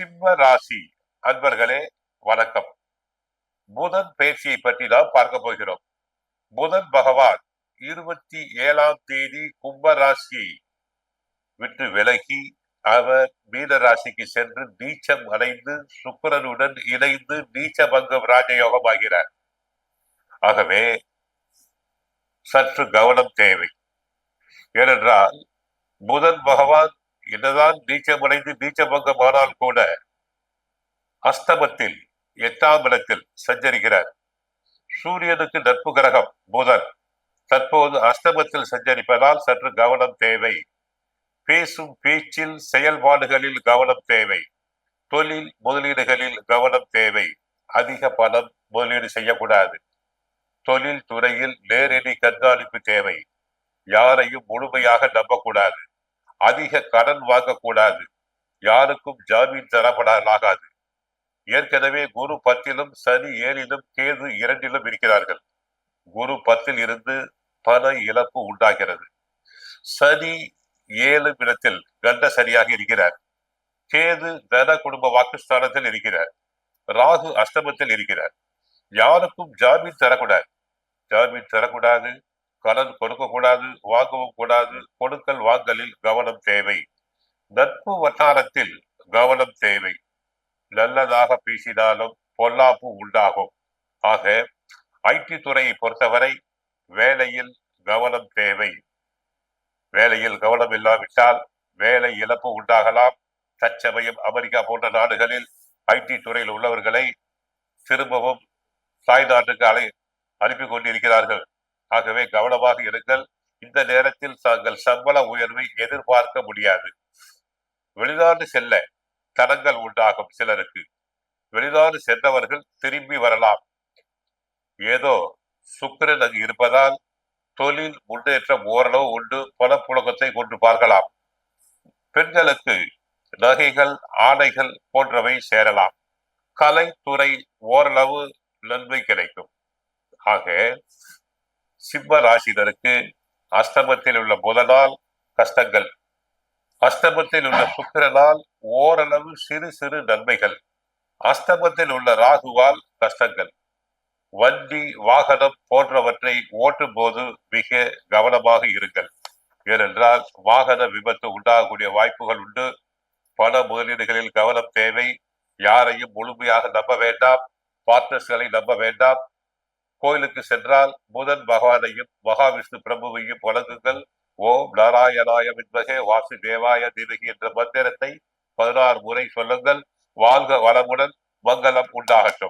சிம்ம ராசி அன்பர்களே வணக்கம். புதன் பயிற்சியை பற்றி நாம் பார்க்க போகிறோம். புதன் பகவான் இருபத்தி ஏழாம் தேதி கும்ப ராசியை விட்டு விலகி அவர் மீன ராசிக்கு சென்று நீச்சம் அடைந்து சுக்கரனுடன் இணைந்து நீச்சபங்கம் ராஜயோகம் ஆகிறார். ஆகவே சற்று கவனம் தேவை. ஏனென்றால் புதன் பகவான் என்னதான் நீச்சமடைந்து நீச்சபங்கமானால் கூட அஸ்தமத்தில் எட்டாம் இடத்தில் சஞ்சரிக்கிறார். சூரியனுக்கு நட்பு கிரகம் புதன். தற்போது அஸ்தமத்தில் சஞ்சரிப்பதால் சற்று கவனம் தேவை. பேசும் பேச்சில் செயல்பாடுகளில் கவனம் தேவை. தொழில் முதலீடுகளில் கவனம் தேவை. அதிக பணம் முதலீடு செய்யக்கூடாது. தொழில் துறையில் நேரடி கண்காணிப்பு தேவை. யாரையும் முழுமையாக நம்பக்கூடாது. அதிக கடன் வாங்கக்கூடாது. யாருக்கும் ஜாமீன் தரப்படலாகாது ஏற்கனவே குரு பத்திலும் சனி ஏழிலும் கேது இரண்டிலும் இருக்கிறார்கள். குரு பத்தில் இருந்து பல இழப்பு உண்டாகிறது. சனி ஏழு இடத்தில் கண்ட சரியாக இருக்கிறார். கேது தன குடும்ப வாக்குஸ்தானத்தில் இருக்கிறார். ராகு அஷ்டமத்தில் இருக்கிறார். யாருக்கும் ஜாமீன் தரக்கூடாது. ஜாமீன் தரக்கூடாது. கடன் கொடுக்கக்கூடாது வாங்கவும் கூடாது. கொடுக்கல் வாங்கலில் கவனம் தேவை. நட்பு வட்டாரத்தில் கவனம் தேவை. நல்லதாக பேசினாலும் பொல்லாப்பு உண்டாகும். ஆக ஐடி துறையை பொறுத்தவரை வேலையில் கவனம் தேவை. வேலையில் கவனம் இல்லாவிட்டால் வேலை இழப்பு உண்டாகலாம். தற்சமயம் அமெரிக்கா போன்ற நாடுகளில் ஐடி துறையில் உள்ளவர்களை திரும்பவும் தாய்நாட்டுக்கு அலை அனுப்பி கொண்டிருக்கிறார்கள். ஆகவே கவனமாக இருங்கள். இந்த நேரத்தில் தாங்கள் சம்பள உயர்வை எதிர்பார்க்க முடியாது. வெளிநாடு செல்ல தடங்கள் உண்டாகும் சிலருக்கு. வெளிநாடு சென்றவர்கள் திரும்பி வரலாம். ஏதோ சுக்கிரன் அங்கு இருப்பதால் தொழில் முன்னேற்றம் ஓரளவு உண்டு. பல புழக்கத்தை கொண்டு பார்க்கலாம். பெண்களுக்கு நகைகள் ஆடைகள் போன்றவை சேரலாம். கலைத்துறை ஓரளவு நன்மை கிடைக்கும். ஆக சிம்ம ராசினருக்கு அஷ்டமத்தில் உள்ள புதனால் கஷ்டங்கள். அஷ்டமத்தில் உள்ள சுக்கிரனால் ஓரளவு சிறு சிறு நன்மைகள். அஷ்டமத்தில் உள்ள ராகுவால் கஷ்டங்கள். வண்டி வாகனம் போன்றவற்றை ஓட்டும் போது மிக கவனமாக இருங்கள். ஏனென்றால் வாகன விபத்து உண்டாகக்கூடிய வாய்ப்புகள் உண்டு. பண முதலீடுகளில் கவனம் தேவை. யாரையும் முழுமையாக நம்ப வேண்டாம். பார்ட்னர்ஸ்களை நம்ப வேண்டாம். கோயிலுக்கு சென்றால் புதன் பகவானையும் மகாவிஷ்ணு பிரபுவையும் வழங்குங்கள் ஓம் நாராயணாய வித்மகே வாசு தேவாய தீமகி என்ற மந்திரத்தை பதினாறு முறை சொல்லுங்கள். வாழ்க வளமுடன் மங்களம் உண்டாகட்டும்.